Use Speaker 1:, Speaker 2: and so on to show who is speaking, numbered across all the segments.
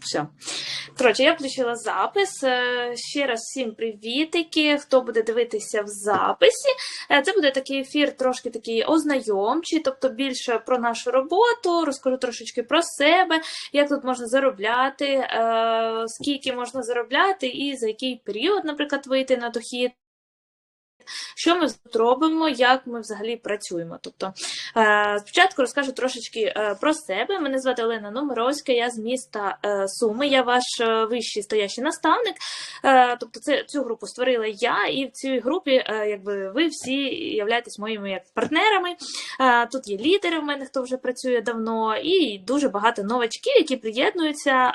Speaker 1: Все. Коротше, я включила запис. Е, Ще раз всім привітики, хто буде дивитися в записі. Е, Це буде такий ефір, трошки такий ознайомчий, тобто більше про нашу роботу, розкажу трошечки про себе, як тут можна заробляти, е, скільки можна заробляти і за який період, наприклад, вийти на дохід. Що ми робимо, як ми взагалі працюємо? Тобто, е, спочатку розкажу трошечки е, про себе. Мене звати Олена Номеровська, я з міста е, Суми, я ваш вищий стоящий наставник. Тобто, це цю групу створила я, і в цій групі, якби ви всі являєтесь моїми як партнерами. Тут є лідери в мене, хто вже працює давно, і дуже багато новачків, які приєднуються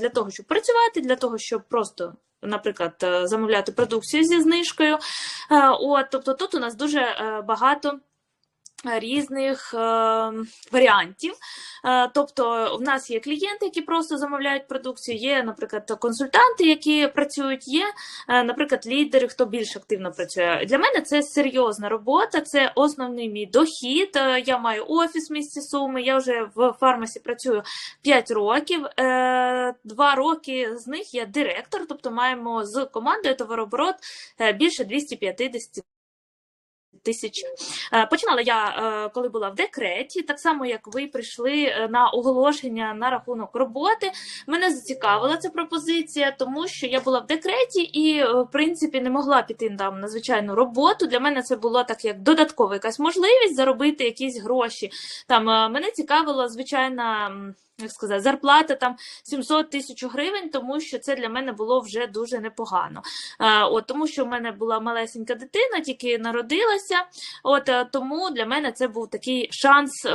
Speaker 1: для того, щоб працювати, для того, щоб просто. Наприклад, е, замовляти продукцію зі знижкою. Е, От, тобто тут у нас дуже е, багато різних е, варіантів. Е, тобто, в нас є клієнти, які просто замовляють продукцію, є, наприклад, консультанти, які працюють, є, е, наприклад, лідери, хто більш активно працює. Для мене це серйозна робота, це основний мій дохід. Е, Я маю офіс в місті Суми, я вже в фармасі працюю 5 років. Е, Два роки з них я директор, тобто маємо з командою товарооборот е, більше 250 тисяч. Е, Починала я, е, коли була в декреті, так само як ви прийшли е, на оголошення на рахунок роботи. Мене зацікавила ця пропозиція, тому що я була в декреті і, в принципі, не могла піти там на звичайну роботу. Для мене це було так як додаткова якась можливість заробити якісь гроші. Там мене цікавила звичайна. М, Як сказати, зарплата там 700 тисяч гривень, тому що це для мене було вже дуже непогано. Е, От тому, що в мене була малесенька дитина, тільки народилася. От е, тому для мене це був такий шанс, е,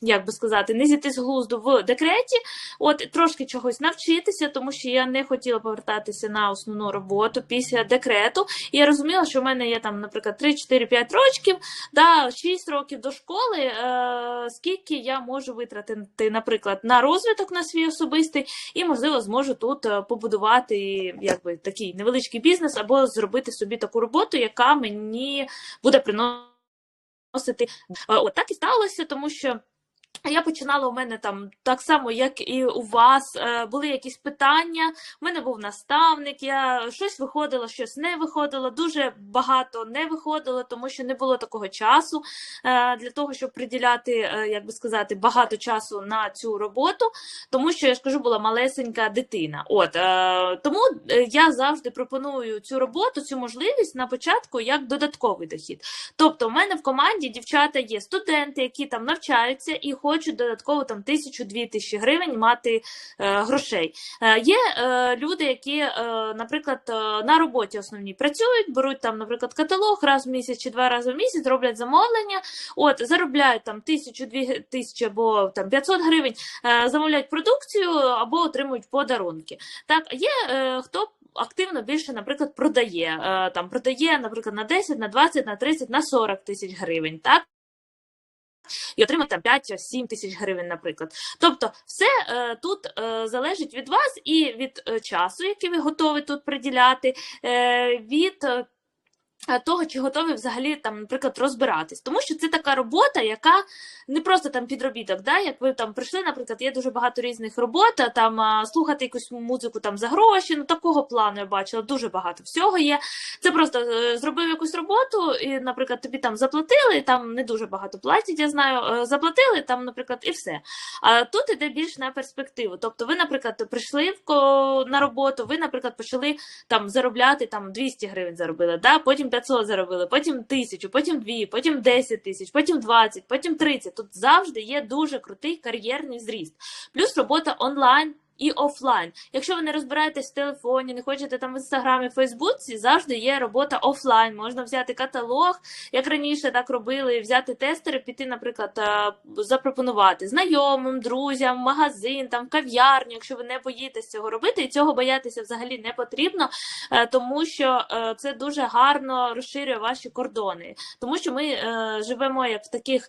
Speaker 1: як би сказати, не зійти з глузду в декреті, от трошки чогось навчитися, тому що я не хотіла повертатися на основну роботу після декрету. І я розуміла, що в мене є там, наприклад, 3, 4, 5 років, да, 6 років до школи. Скільки я можу витратити, наприклад, на розвиток на свій особистий, і можливо зможу тут е, побудувати якби такий невеличкий бізнес або зробити собі таку роботу, яка мені буде приносити. Е, От так і сталося, тому що. Я починала у мене там так само, як і у вас, е, були якісь питання. У мене був наставник, я щось виходило, щось не виходило. Дуже багато не виходило, тому що не було такого часу е, для того, щоб приділяти, е, як би сказати, багато часу на цю роботу, тому що я ж кажу, була малесенька дитина. От тому я завжди пропоную цю роботу, цю можливість на початку як додатковий дохід. Тобто, в мене в команді дівчата є студенти, які там навчаються і хочуть додатково там тисячу-дві тисячі гривень мати е, грошей. Е, є е, люди, які, наприклад, на роботі основній працюють, беруть там, наприклад, каталог раз в місяць чи два рази в місяць, роблять замовлення, от заробляють там тисячу-дві тисячі або там 500 гривень, замовляють продукцію або отримують подарунки. Так, є хто. Активно більше, наприклад, продає там продає, наприклад, на 10, на 20, на 30, на 40 тисяч гривень, так? І отримати там 5-7 тисяч гривень, наприклад. Тобто, все е, тут е, залежить від вас і від е, часу, який ви готові тут приділяти, е, від е, того, чи готові взагалі там, наприклад, розбиратись. Тому що це така робота, яка не просто там підробіток, да? як ви там прийшли, наприклад, є дуже багато різних робот, там слухати якусь музику там за гроші, ну такого плану я бачила, дуже багато всього є. Це просто е, зробив якусь роботу, і, наприклад, тобі там заплатили, там не дуже багато платять, я знаю, е, заплатили там, наприклад, і все. А тут іде більш на перспективу. Тобто, ви, наприклад, прийшли на роботу, ви, наприклад, почали там заробляти там 200 гривень заробили, да? потім 500 заробили, потім 1000, потім 2, потім 10 тисяч, потім 20, потім 30. Тут завжди є дуже крутий кар'єрний зріст. Плюс робота онлайн. І офлайн. Якщо ви не розбираєтесь в телефоні, не хочете там в інстаграмі, Фейсбуці, завжди є робота офлайн. Можна взяти каталог, як раніше так робили, взяти тестери, піти, наприклад, е, запропонувати знайомим, друзям, магазин, там кав'ярню, якщо ви не боїтесь цього робити, і цього боятися взагалі не потрібно, е, тому що е, це дуже гарно розширює ваші кордони, тому що ми живемо як в таких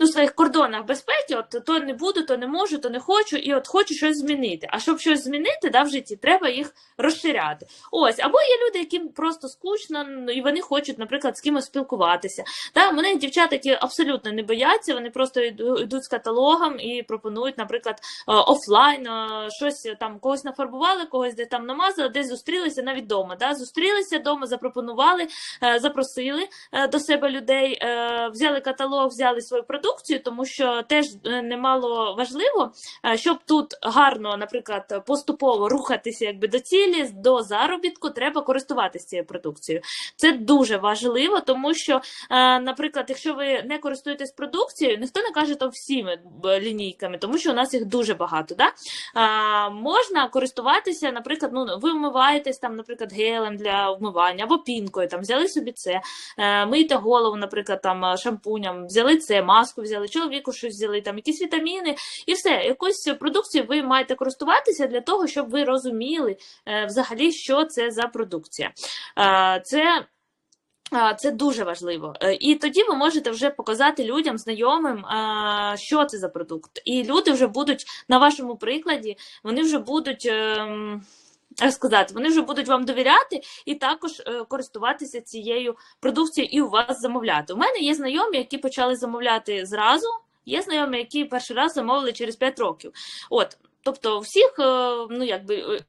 Speaker 1: ну, своїх кордонах безпеки, от то не буду, то не можу, то не хочу, і от хочу щось змінити. А щоб щось змінити да, в житті, треба їх розширяти. Ось, або є люди, яким просто скучно, ну, і вони хочуть, наприклад, з кимось спілкуватися. Да, мене дівчата, які абсолютно не бояться, вони просто йдуть з каталогом і пропонують, наприклад, е, офлайн е, щось там когось нафарбували, когось де там намазали, десь зустрілися навіть вдома. Да? Зустрілися вдома, запропонували, е, запросили до себе людей, взяли каталог, взяли свою продукцію, тому що теж е, немало важливо, е, щоб тут гарно, наприклад, поступово рухатися якби до цілі, до заробітку, треба користуватися цією продукцією. Це дуже важливо, тому що, е, наприклад, якщо ви не користуєтесь продукцією, ніхто не каже там всіми лінійками, тому що у нас їх дуже багато. Да? Можна користуватися, наприклад, ну ви вмиваєтесь там, наприклад, гелем для вмивання або пінкою, там взяли собі це, е, миєте голову, наприклад, там шампунем, взяли це, маску взяли, чоловіку щось взяли, там якісь вітаміни, і все. Якусь продукцію ви маєте користуватися для того, щоб ви розуміли е, взагалі, що це за продукція. Це Це дуже важливо. Е, І тоді ви можете вже показати людям, знайомим, що це за продукт. І люди вже будуть на вашому прикладі, вони вже будуть. Як сказати, вони вже будуть вам довіряти і також е, користуватися цією продукцією і у вас замовляти. У мене є знайомі, які почали замовляти зразу. Є знайомі, які перший раз замовили через 5 років. От, тобто, всіх, е, ну якби.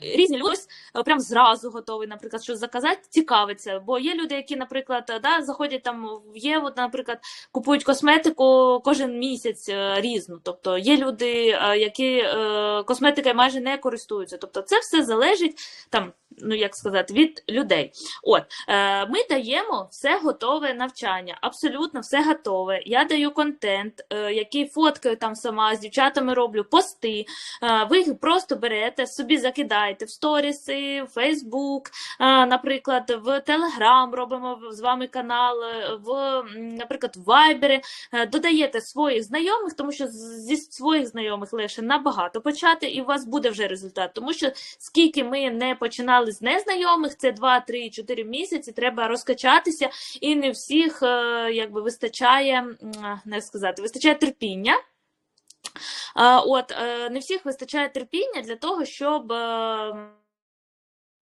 Speaker 1: Різні люди е, прям зразу готові, наприклад, щось заказати, цікавиться. Бо є люди, які, наприклад, е, да, заходять там в Єву, наприклад, купують косметику кожен місяць е, різну. Тобто є люди, які косметикою майже не користуються. Тобто, це все залежить там, ну як сказати, від людей. От ми даємо все готове навчання, абсолютно все готове. Я даю контент, який фоткаю там сама з дівчатами роблю пости. Ви їх просто берете, собі закидаєте в сторіси, в Фейсбук, наприклад, в Телеграм робимо з вами канал, е, в, наприклад, в Вайбері. Е, Додаєте своїх знайомих, тому що зі своїх знайомих лише набагато почати, і у вас буде вже результат. Тому що скільки ми не починали з незнайомих, це 2, 3, 4 місяці, треба розкачатися, і не всіх е, якби вистачає, не сказати, вистачає терпіння. От е, не всіх вистачає терпіння для того, щоб. е,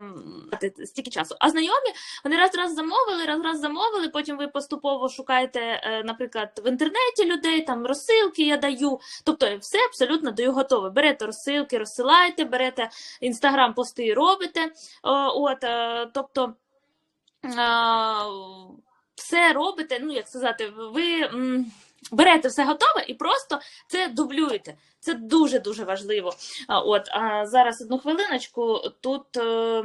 Speaker 1: м, мати Стільки часу. А знайомі вони раз раз замовили, раз раз замовили. Потім ви поступово шукаєте, е, наприклад, в інтернеті людей, там розсилки я даю. Тобто, все абсолютно даю готове. Берете розсилки, розсилаєте, берете інстаграм пости робите. От, е, тобто. Все робите, ну як сказати, ви берете все готове і просто це дублюєте. Це дуже дуже важливо. От а зараз одну хвилиночку. Тут е,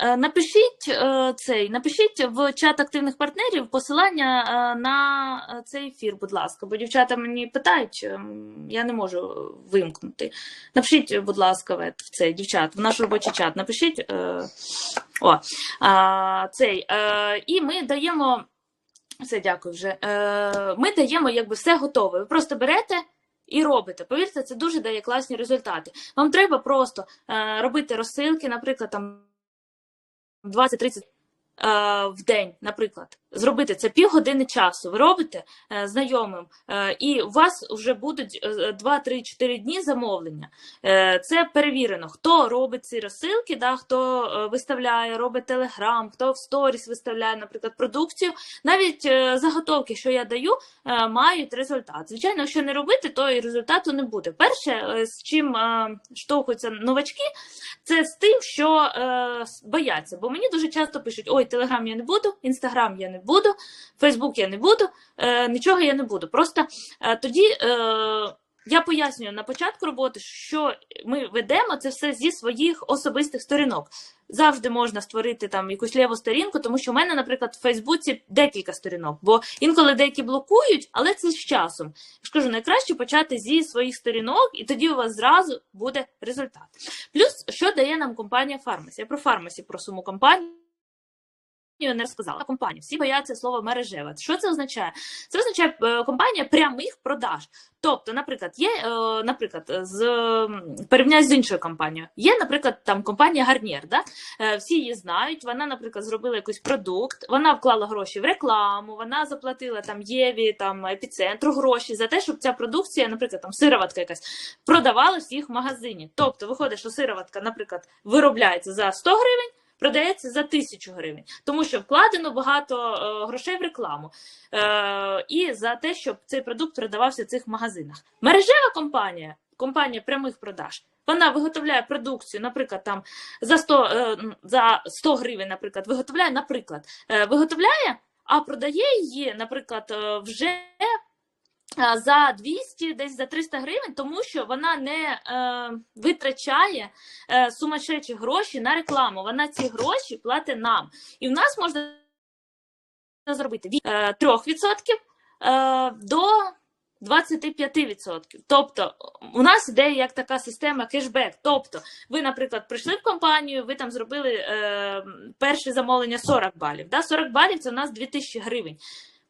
Speaker 1: е, напишіть е, цей, напишіть в чат активних партнерів посилання на цей ефір, будь ласка, бо дівчата мені питають, ем, я не можу вимкнути. Напишіть, будь ласка, в цей дівчат, в наш робочий чат. Напишіть. О, цей, і ми даємо. Все, дякую вже. Е, ми даємо якби все готове. Ви просто берете і робите. Повірте, це дуже дає класні результати. Вам треба просто е, робити розсилки, наприклад, там 20-30 е, в день, наприклад. Зробити це півгодини часу. Ви робите е, знайомим, е, і у вас вже будуть е, 2-3-4 дні замовлення. Е, це перевірено. Хто робить ці розсилки, да, хто е, виставляє, робить телеграм, хто в сторіс виставляє, наприклад, продукцію. Навіть е, заготовки, що я даю, е, мають результат. Звичайно, якщо не робити, то і результату не буде. Перше, е, з чим е, штовхуються новачки, це з тим, що е, бояться. Бо мені дуже часто пишуть: ой, телеграм я не буду, інстаграм я не буду, Фейсбук я не буду, е, нічого я не буду. Просто е, тоді. Е, я пояснюю на початку роботи, що ми ведемо це все зі своїх особистих сторінок. Завжди можна створити там якусь ліву сторінку, тому що в мене, наприклад, в Фейсбуці декілька сторінок, бо інколи деякі блокують, але це з часом. Я найкраще почати зі своїх сторінок, і тоді у вас зразу буде результат. Плюс, що дає нам компанія Фармасі? Я про Фармасі, про саму компанію. Не розказала компанія. Всі бояться слова мережева. Що це означає? Це означає е, компанія прямих продаж. Тобто, наприклад, є, е, наприклад, з м, з іншою компанією. Є, наприклад, там компанія Гарнір. Да? Е, Всі її знають. Вона, наприклад, зробила якийсь продукт, вона вклала гроші в рекламу, вона заплатила там Єві, там епіцентру гроші за те, щоб ця продукція, наприклад, там сироватка якась продавалась в їх магазині. Тобто, виходить, що сироватка, наприклад, виробляється за 100 гривень. Продається за тисячу гривень, тому що вкладено багато е, грошей в рекламу е, і за те, щоб цей продукт продавався в цих магазинах. Мережева компанія, компанія прямих продаж, вона виготовляє продукцію, наприклад, там за 100, е, за 100 гривень, наприклад, виготовляє, наприклад, е, виготовляє, а продає її, наприклад, вже за 200, десь за 300 гривень, тому що вона не е, витрачає е, сумасшедші гроші на рекламу. Вона ці гроші платить нам. І в нас можна зробити від е, 3% е, до 25%. Тобто у нас іде як така система кешбек. Тобто, ви, наприклад, прийшли в компанію, ви там зробили е, перше замовлення 40 балів. Да? 40 балів це у нас 2000 гривень.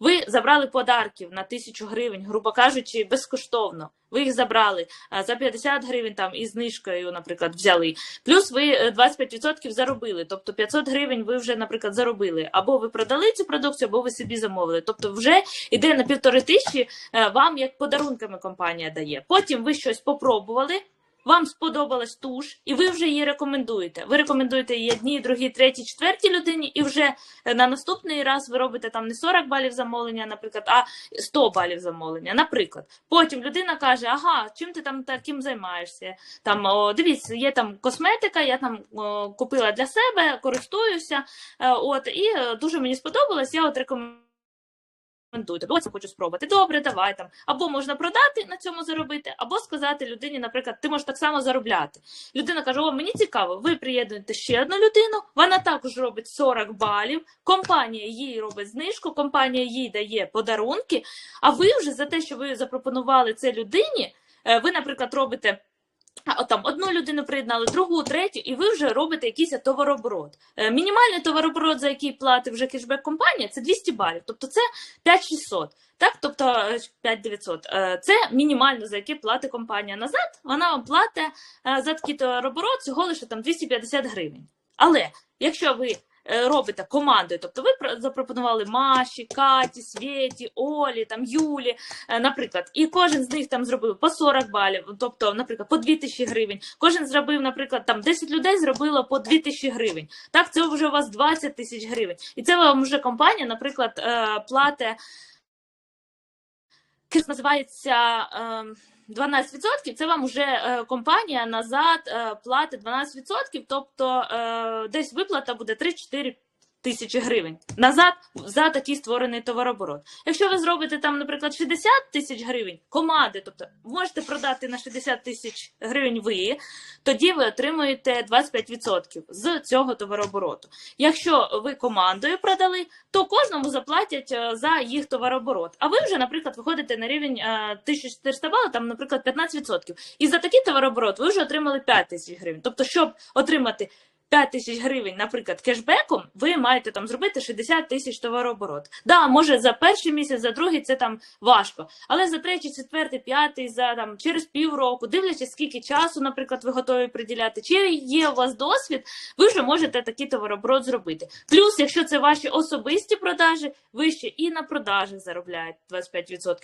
Speaker 1: Ви забрали подарків на 1000 гривень, грубо кажучи, безкоштовно. Ви їх забрали за 50 гривень там із знижкою, наприклад, взяли. Плюс ви е, 25% заробили. Тобто 500 гривень ви вже, наприклад, заробили. Або ви продали цю продукцію, або ви собі замовили. Тобто, вже йде на півтори тисячі, е, вам як подарунками компанія дає. Потім ви щось попробували. Вам сподобалась туш, і ви вже її рекомендуєте. Ви рекомендуєте її одній, другій, третій, четвертій людині, і вже е, на наступний раз ви робите там не 40 балів замовлення, наприклад, а 100 балів замовлення. Наприклад, потім людина каже: Ага, чим ти там таким займаєшся? Там о, дивіться, є там косметика, я там о, купила для себе, користуюся. Е, От і е, дуже мені сподобалось. Я от рекомендую. Ось я хочу спробувати. Добре, давай там. Або можна продати на цьому заробити, або сказати людині, наприклад, ти можеш так само заробляти. Людина каже: О, мені цікаво, ви приєднуєте ще одну людину, вона також робить 40 балів, компанія їй робить знижку, компанія їй дає подарунки. А ви вже за те, що ви запропонували це людині, е, ви, наприклад, робите. Там одну людину приєднали, другу, третю, і ви вже робите якийсь товарооборот. Е, Мінімальний товарооборот, за який платить вже кешбек компанія, це 200 балів. Тобто це 5600. Так, тобто е, 5900. Е, Це мінімально за яке платить компанія назад. Вона вам платить е, за такий товарооборот всього лише там 250 гривень. Але якщо ви е, робите командою, тобто ви про- запропонували Маші, Каті, Свєті, Олі, там Юлі, е, наприклад, і кожен з них там зробив по 40 балів, тобто, наприклад, по 2000 гривень. Кожен зробив, наприклад, там 10 людей зробило по 2000 гривень. Так, це вже у вас 20 тисяч гривень. І це вам вже компанія, наприклад, е, платить, називається. Е, 12%, це вам вже е, компанія назад е, платить 12%, тобто е, десь виплата буде 3-4 тисячі гривень назад за такий створений товарооборот. Якщо ви зробите там, наприклад, 60 тисяч гривень команди, тобто можете продати на 60 тисяч гривень ви, тоді ви отримуєте 25% з цього товарообороту. Якщо ви командою продали, то кожному заплатять е, за їх товарооборот. А ви вже, наприклад, виходите на рівень е, 1400 балів, там, наприклад, 15%. І за такий товарооборот ви вже отримали 5 тисяч гривень. Тобто, щоб отримати 5 тисяч гривень, наприклад, кешбеком, ви маєте там зробити 60 тисяч товарооборот. Да, може за перший місяць, за другий це там важко, але за третій, четвертий, п'ятий, за там через півроку, дивлячись, скільки часу, наприклад, ви готові приділяти, чи є у вас досвід, ви вже можете такий товарооборот зробити. Плюс, якщо це ваші особисті продажі, ви ще і на продажах заробляєте 25%.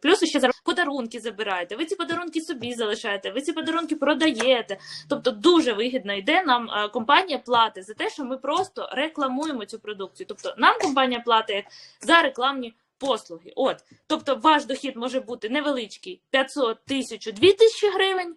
Speaker 1: Плюс ще зараз подарунки забираєте. Ви ці подарунки собі залишаєте, ви ці подарунки продаєте. Тобто дуже вигідно йде нам е, компанія платить за те, що ми просто рекламуємо цю продукцію. Тобто нам компанія платить за рекламні послуги. От, тобто ваш дохід може бути невеличкий 500, 1000, 2000 гривень.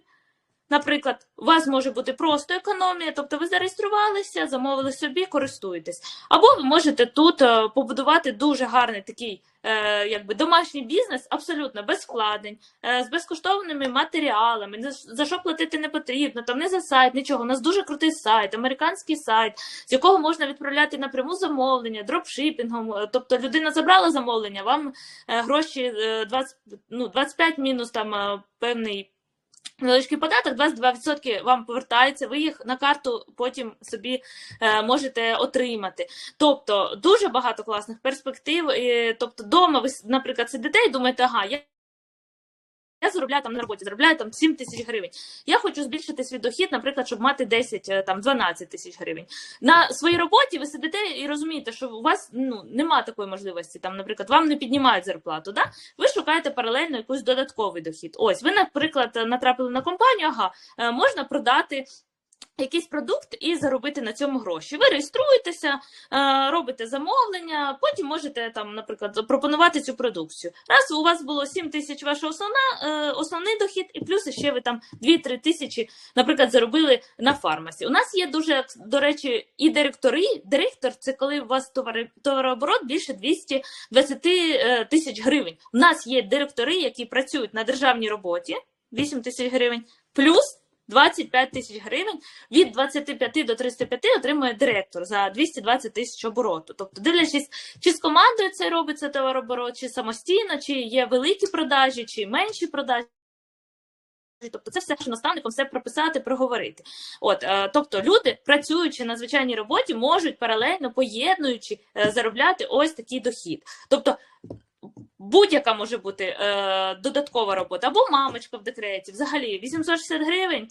Speaker 1: Наприклад, у вас може бути просто економія, тобто ви зареєструвалися, замовили собі, користуєтесь. Або ви можете тут е, побудувати дуже гарний такий е, якби домашній бізнес, абсолютно без вкладень, е, з безкоштовними матеріалами, за, що платити не потрібно, там не за сайт, нічого. У нас дуже крутий сайт, американський сайт, з якого можна відправляти напряму замовлення, дропшипінгом. Тобто людина забрала замовлення, вам гроші е, 20, ну, 25 мінус там певний Невеличкий податок, 22% вам повертається, ви їх на карту потім собі е, можете отримати. Тобто дуже багато класних перспектив. Тобто, вдома ви, наприклад, сидите і думаєте, ага, я. Я заробляю там на роботі, заробляю там 7 тисяч гривень. Я хочу збільшити свій дохід, наприклад, щоб мати 10, е, там 12 тисяч гривень. На своїй роботі ви сидите і розумієте, що у вас ну нема такої можливості. Там, наприклад, вам не піднімають зарплату. Да? Ви шукаєте паралельно якийсь додатковий дохід. Ось ви, наприклад, натрапили на компанію, ага, е, можна продати. Якийсь продукт і заробити на цьому гроші. Ви реєструєтеся, е, робите замовлення, потім можете там, наприклад, запропонувати цю продукцію. Раз у вас було 7 тисяч ваша основна, е, основний дохід, і плюс ще ви там 2-3 тисячі, наприклад, заробили на фармасі. У нас є дуже, до речі, і директори. Директор це коли у вас товари, товарооборот більше 220 е, тисяч гривень. У нас є директори, які працюють на державній роботі, 8 тисяч гривень, плюс 25 тисяч гривень від 25 до 35 отримує директор за 220 тисяч обороту. Тобто, дивлячись, чи з командою це робиться товарооборот, чи самостійно, чи є великі продажі, чи менші продажі. Тобто це все що наставником все прописати, проговорити. От, е, тобто люди, працюючи на звичайній роботі, можуть паралельно поєднуючи е, заробляти ось такий дохід. Тобто будь-яка може бути е, додаткова робота, або мамочка в декреті. Взагалі 860 гривень.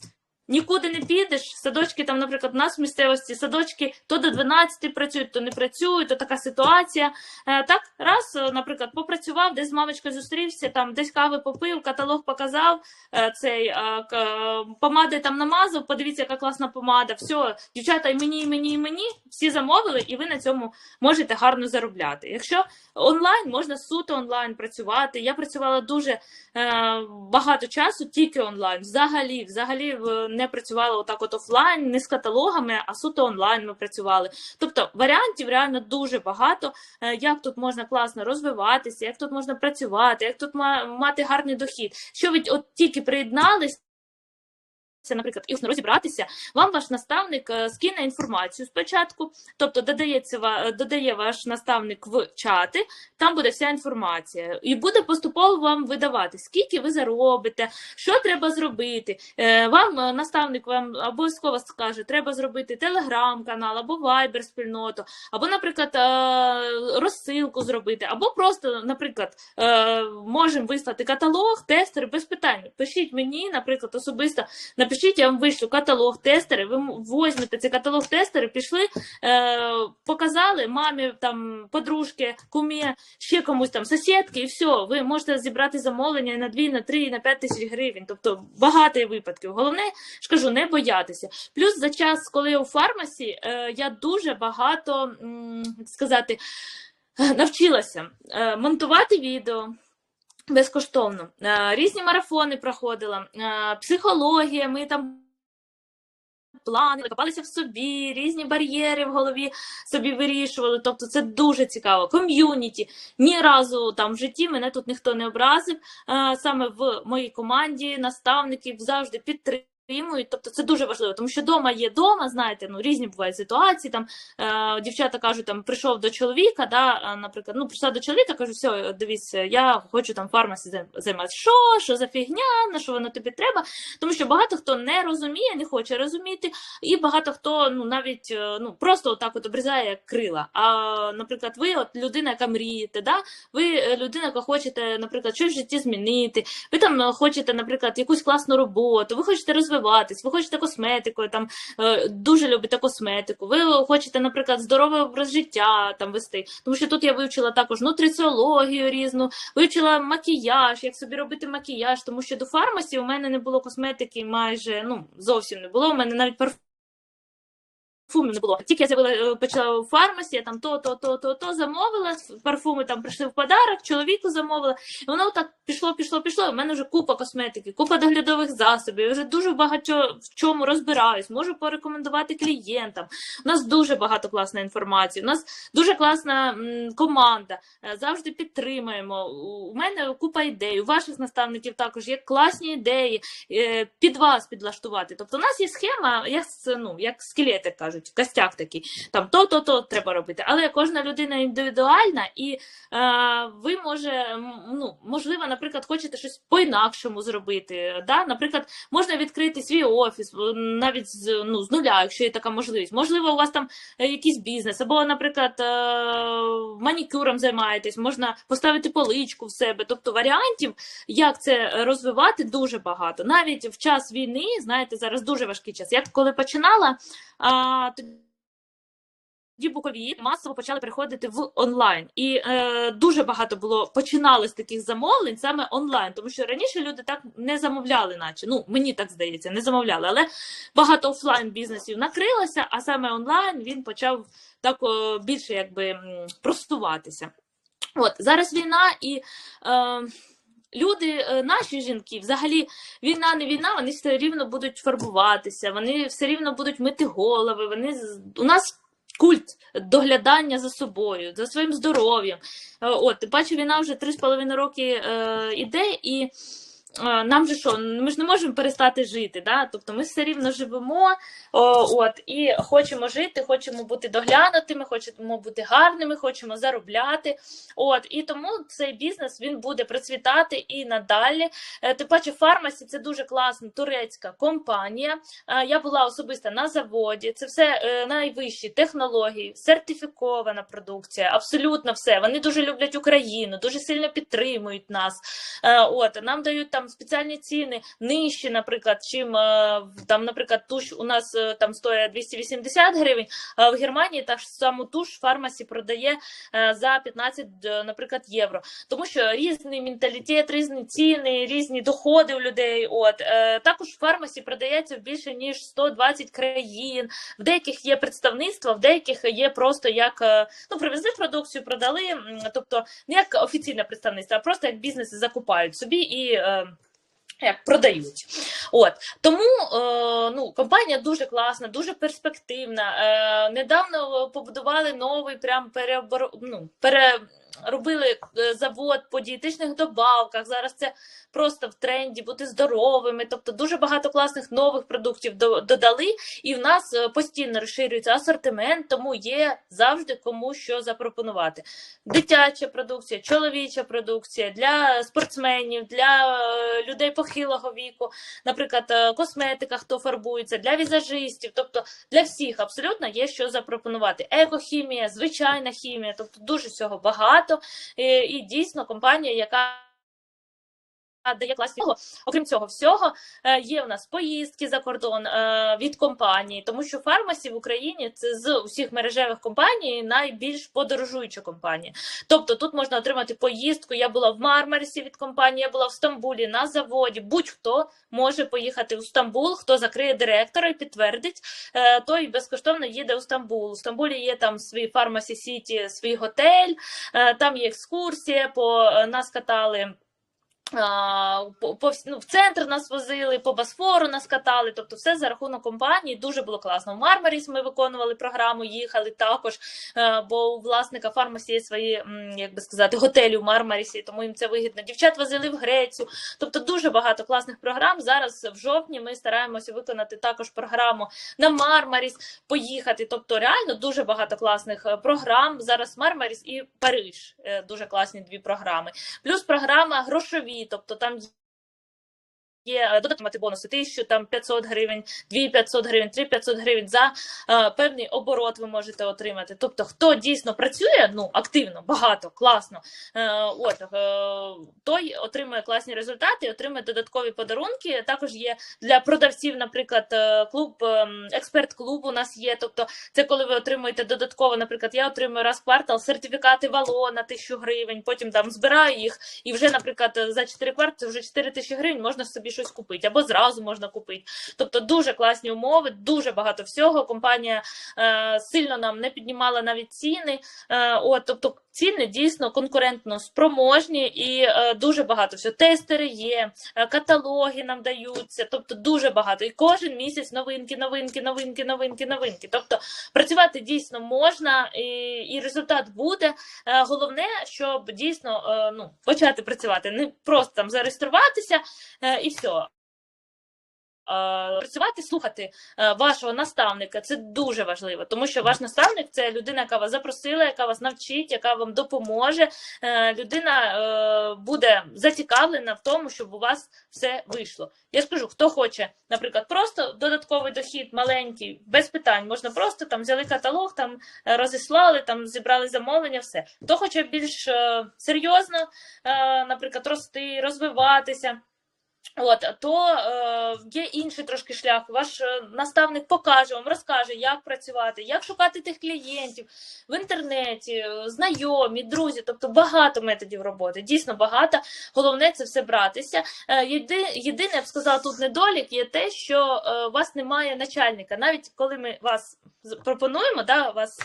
Speaker 1: Нікуди не підеш. Садочки там, наприклад, у нас в місцевості садочки то до 12 працюють, то не працюють, то така ситуація. Е, так, раз, е, наприклад, попрацював, десь з мамочкою зустрівся, там десь кави попив, каталог показав е, цей помади там намазав. Подивіться, яка класна помада. Все, дівчата, і мені, і мені, і мені всі замовили, і ви на цьому можете гарно заробляти. Якщо онлайн можна суто онлайн працювати. Я працювала дуже багато часу тільки онлайн. Взагалі, взагалі в- не працювала отак от офлайн, не з каталогами, а суто онлайн ми працювали. Тобто варіантів реально дуже багато. е, Як тут можна класно розвиватися, як тут можна працювати, як тут ма- мати гарний дохід. Що ви от тільки приєднались. Наприклад, і розібратися, вам ваш наставник е, скине інформацію спочатку, тобто додається додає ваш наставник в чати, там буде вся інформація, і буде поступово вам видавати, скільки ви заробите, що треба зробити. Е, Вам е, наставник вам обов'язково скаже, треба зробити телеграм-канал або вайбер спільноту, або, наприклад, е, розсилку зробити, або просто, наприклад, е, можемо вислати каталог, тестери без питань. Пишіть мені, наприклад, особисто. Напишіть, я вам вишлю каталог тестери. Ви возьмете цей каталог тестери, пішли, е, показали мамі, там, подружки, кумі, ще комусь там сусідки, і все. Ви можете зібрати замовлення на 2, на 3, на 5 тисяч гривень. Тобто багато випадків. Головне, ж кажу, не боятися. Плюс за час, коли я у фармасі, е, я дуже багато м, сказати, навчилася е, монтувати відео. Безкоштовно. Е, Різні марафони проходила, е, психологія, ми там плани, копалися в собі, різні бар'єри в голові собі вирішували. Тобто це дуже цікаво. Ком'юніті. Ні разу там в житті мене тут ніхто не образив. Е, Саме в моїй команді наставників завжди підтримують. Тобто це дуже важливо, тому що дома є дома, знаєте, ну різні бувають ситуації. Там е, дівчата кажуть, там прийшов до чоловіка, да, е, наприклад, ну прийшла до чоловіка, кажу, все, дивіться, я хочу там фармасі займ- займатися. Що, що за фігня, на що воно тобі треба? Тому що багато хто не розуміє, не хоче розуміти, і багато хто ну навіть е, ну просто отак от обрізає крила. А наприклад, ви от людина, яка мрієте, да? ви е, людина, яка хочете, наприклад, щось в житті змінити. Ви там е, хочете, наприклад, якусь класну роботу, ви хочете розвиватись, ви хочете косметикою, там е, дуже любите косметику. Ви хочете, наприклад, здоровий образ життя там вести. Тому що тут я вивчила також нутриціологію різну, вивчила макіяж, як собі робити макіяж, тому що до фармасі у мене не було косметики майже ну зовсім не було. У мене навіть парфумів не було. Тільки я з'явила е, почала у фармасі, там то, то, то, то, то замовила. Парфуми там прийшли в подарок, чоловіку замовила. І воно так пішло, пішло, пішло. У мене вже купа косметики, купа доглядових засобів. Я вже дуже багато в чому розбираюсь. Можу порекомендувати клієнтам. У нас дуже багато класної інформації. У нас дуже класна команда. Е, Завжди підтримуємо. У мене купа ідей. У ваших наставників також є класні ідеї е, під вас підлаштувати. Тобто, у нас є схема, як ну, як скелет, як кажуть. Кажуть, костяк такий, там то-то, то треба робити. Але кожна людина індивідуальна, і е, ви може, ну, можливо, наприклад, хочете щось по-інакшому зробити. Да? Наприклад, можна відкрити свій офіс е, навіть з, ну, з нуля, якщо є така можливість. Можливо, у вас там е, якийсь бізнес, або, наприклад, е, манікюром займаєтесь, можна поставити поличку в себе. Тобто варіантів, як це розвивати, дуже багато. Навіть в час війни, знаєте, зараз дуже важкий час. Я коли починала, тоді був ковід, масово почали переходити в онлайн, і е, дуже багато було починали з таких замовлень саме онлайн, тому що раніше люди так не замовляли, наче ну мені так здається, не замовляли, але багато офлайн бізнесів накрилося, а саме онлайн він почав так о, більше якби просуватися. От зараз війна і. Е, Люди, е, наші жінки, взагалі, війна не війна, вони все рівно будуть фарбуватися, вони все рівно будуть мити голови. Вони у нас культ доглядання за собою, за своїм здоров'ям. Е, От, тим паче, війна вже три з половиною роки е, іде, і нам же що, ми ж не можемо перестати жити. Да? Тобто ми все рівно живемо, о, от, і хочемо жити, хочемо бути доглянутими, хочемо бути гарними, хочемо заробляти. От, і тому цей бізнес він буде процвітати і надалі. Е, Тим паче, фармасі це дуже класна турецька компанія. Е, Я була особисто на заводі. Це все е, найвищі технології, сертифікована продукція, абсолютно все. Вони дуже люблять Україну, дуже сильно підтримують нас. От нам дають там спеціальні ціни нижчі, наприклад, чим е, там, наприклад, туш у нас е, там стоїть 280 гривень. А в Германії та ж саму туш фармасі продає е, за 15, е, наприклад, євро. Тому що різний менталітет, різні ціни, різні доходи у людей. От також фармасі продається в більше ніж 120 країн. В деяких є представництва, в деяких є просто як ну привезли продукцію, продали. Тобто не як офіційне представництво, а просто як бізнеси закупають собі і. е, як продають, от тому е, ну компанія дуже класна, дуже перспективна. Е, недавно побудували новий, прям перебор... ну, переробили е, завод по дієтичних добавках. Зараз це просто в тренді бути здоровими. Тобто дуже багато класних нових продуктів до- додали, і в нас е, постійно розширюється асортимент, тому є завжди кому що запропонувати. Дитяча продукція, чоловіча продукція для спортсменів, для е, людей похилого віку, наприклад, косметика, хто фарбується, для візажистів, тобто для всіх абсолютно є що запропонувати. Екохімія, звичайна хімія, тобто дуже всього багато. І, і дійсно компанія, яка дає класні окрім цього всього, е, є в нас поїздки за кордон е, від компанії, тому що фармасі в Україні це з усіх мережевих компаній найбільш подорожуюча компанія. Тобто тут можна отримати поїздку. Я була в Мармарисі від компанії, я була в Стамбулі на заводі. Будь-хто може поїхати у Стамбул, хто закриє директора і підтвердить, е, той безкоштовно їде у Стамбул. У Стамбулі є там свій фармасі Сіті, свій готель, там є екскурсія, по нас катали. По, ну, в центр нас возили, по Босфору нас катали, тобто все за рахунок компанії, дуже було класно. В Мармаріс ми виконували програму, їхали також, е, бо у власника фармасі є свої, як би сказати, готелі в Мармарісі, тому їм це вигідно. Дівчат возили в Грецію, тобто дуже багато класних програм. Зараз в жовтні ми стараємося виконати також програму на Мармаріс, поїхати. Тобто, реально дуже багато класних е, програм. Зараз Мармаріс і Париж, е, дуже класні дві програми. Плюс програма грошові, тобто там є е, додаткові бонуси 1000, там 500 гривень, 2500 гривень, 3500 гривень за е, певний оборот ви можете отримати. Тобто, хто дійсно працює ну активно, багато, класно, е, от е, той отримує класні результати, отримує додаткові подарунки. Також є для продавців, наприклад, е, клуб ем, експерт клуб у нас є. Тобто, це коли ви отримуєте додатково, наприклад, я отримую раз квартал сертифікати вало на 1000 гривень, потім там збираю їх, і вже, наприклад, за 4 квартали вже 4 тисячі гривень можна собі щось купити, або зразу можна купити. Тобто дуже класні умови, дуже багато всього. Компанія е, сильно нам не піднімала навіть ціни. Е, от, тобто ціни дійсно конкурентно спроможні і е, дуже багато всього. Тестери є, е, каталоги нам даються, тобто дуже багато. І кожен місяць новинки, новинки, новинки, новинки, новинки. Тобто працювати дійсно можна, і, і результат буде. Е, Головне, щоб дійсно ну, почати працювати, не просто там зареєструватися і все. Працювати, слухати е, вашого наставника це дуже важливо, тому що ваш наставник це людина, яка вас запросила, яка вас навчить, яка вам допоможе. Е, Людина е, буде зацікавлена в тому, щоб у вас все вийшло. Я скажу, хто хоче, наприклад, просто додатковий дохід маленький, без питань, можна просто там взяли каталог, там е, розіслали, там зібрали замовлення, все. Хто хоче більш е, серйозно, е, наприклад, рости, розвиватися. От то е, є інший трошки шлях. Ваш е, наставник покаже вам, розкаже, як працювати, як шукати тих клієнтів в інтернеті, е, знайомі, друзі. Тобто багато методів роботи. Дійсно багато. Головне це все братися. Е, єди, єдине, я б сказала, тут недолік є те, що е, у вас немає начальника. Навіть коли ми вас пропонуємо, да, вас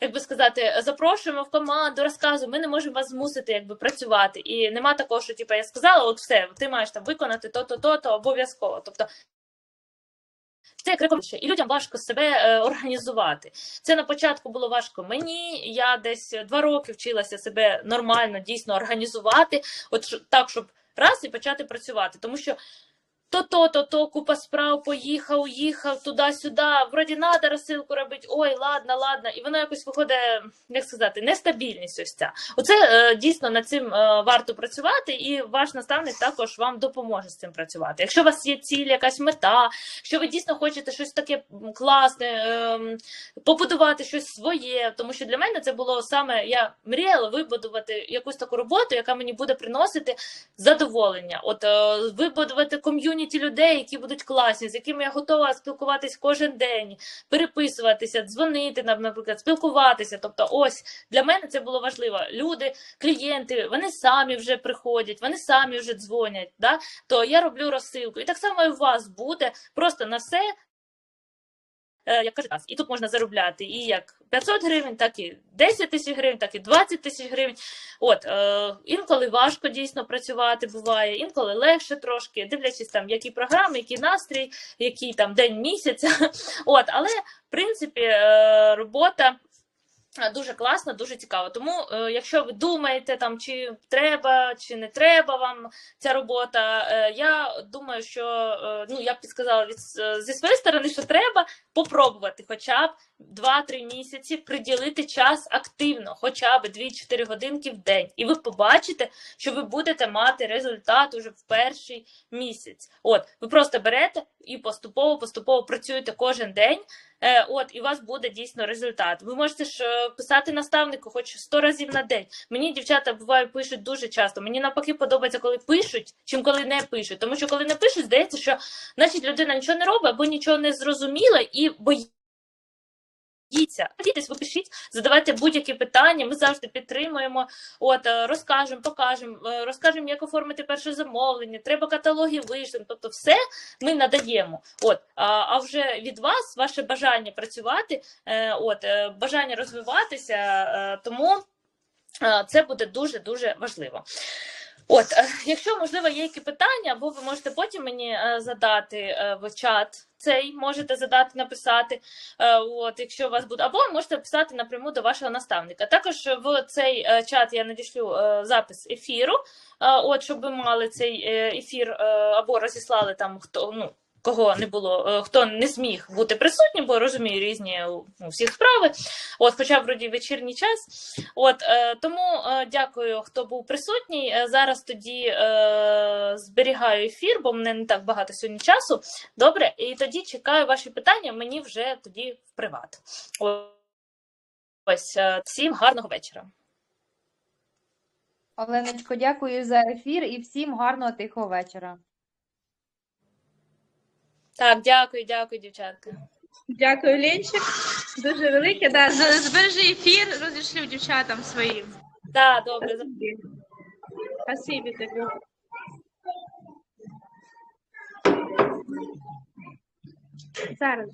Speaker 1: як би сказати, запрошуємо в команду, розказуємо, ми не можемо вас змусити якби працювати. І нема такого, що типу, я сказала, от все, ти маєш там виконати то-то, то-то обов'язково. Тобто це як рекомендація. і людям важко себе е, організувати. Це на початку було важко мені. Я десь два роки вчилася себе нормально, дійсно організувати, от так, щоб раз і почати працювати. Тому що то то, то то, купа справ, поїхав, уїхав туди-сюди, вроді надо розсилку робити, ой, ладно, ладно. І воно якось виходить, як сказати, нестабільність ось ця. Оце е, дійсно над цим е, варто працювати, і ваш наставник також вам допоможе з цим працювати. Якщо у вас є ціль, якась мета, якщо ви дійсно хочете щось таке класне, е, побудувати щось своє, тому що для мене це було саме, я мріяла вибудувати якусь таку роботу, яка мені буде приносити задоволення. От вибудувати ком'юніті людей, які будуть класні, з якими я готова спілкуватись кожен день, переписуватися, дзвонити, нам, наприклад, спілкуватися. Тобто, ось для мене це було важливо. Люди, клієнти, вони самі вже приходять, вони самі вже дзвонять. Да? То я роблю розсилку. І так само і у вас буде просто на все. Е, Як кажуть, і тут можна заробляти і як 500 гривень, так і 10 тисяч гривень, так і 20 тисяч гривень. От е, інколи важко дійсно працювати буває, інколи легше трошки, дивлячись там, які програми, який настрій, який там день місяця. От, але в принципі е, робота. Дуже класно, дуже цікаво. Тому, е, якщо ви думаєте, там чи треба, чи не треба вам ця робота, е, я думаю, що е, ну я б підсказала від зі своєї сторони, що треба попробувати, хоча б 2-3 місяці приділити час активно, хоча б 2-4 годинки в день, і ви побачите, що ви будете мати результат уже в перший місяць. От ви просто берете і поступово, поступово працюєте кожен день. Е, От, і у вас буде дійсно результат. Ви можете ж е, писати наставнику хоч 100 разів на день. Мені дівчата буває пишуть дуже часто. Мені навпаки подобається, коли пишуть, чим коли не пишуть. Тому що коли не пишуть, здається, що значить людина нічого не робить або нічого не зрозуміла і боїться. Дітесь, ви пишіть, задавайте будь-які питання. Ми завжди підтримуємо. От е, розкажемо, покажемо, е, розкажемо, як оформити перше замовлення. Треба каталоги вийшли. Тобто, все ми надаємо. От а, вже від вас ваше бажання працювати, е, от е, бажання розвиватися, е, тому е, це буде дуже дуже важливо. От, е, якщо можливо є які питання, або ви можете потім мені е, задати е, в чат. Цей можете задати, написати. От, якщо у вас буде, або можете писати напряму до вашого наставника. Також в цей чат я надішлю запис ефіру. От, щоб ви мали цей ефір або розіслали там хто ну. Кого не було, е, хто не зміг бути присутнім, бо розумію різні ну, всіх справи. От, хоча вроді вечірній час. От е, тому е, дякую, хто був присутній. Е, зараз тоді е, зберігаю ефір, бо мене не так багато сьогодні часу. Добре, і тоді чекаю ваші питання. Мені вже тоді в приват. Ось е, всім гарного вечора.
Speaker 2: Оленочко, дякую за ефір і всім гарного тихого вечора.
Speaker 1: Так, дякую, дякую, дівчатка.
Speaker 3: Дякую, Ленчик. Дуже велике. Да, збережи ефір, розійшлю дівчатам своїм.
Speaker 1: Так, добре.
Speaker 3: Спасибі тобі. Зараз.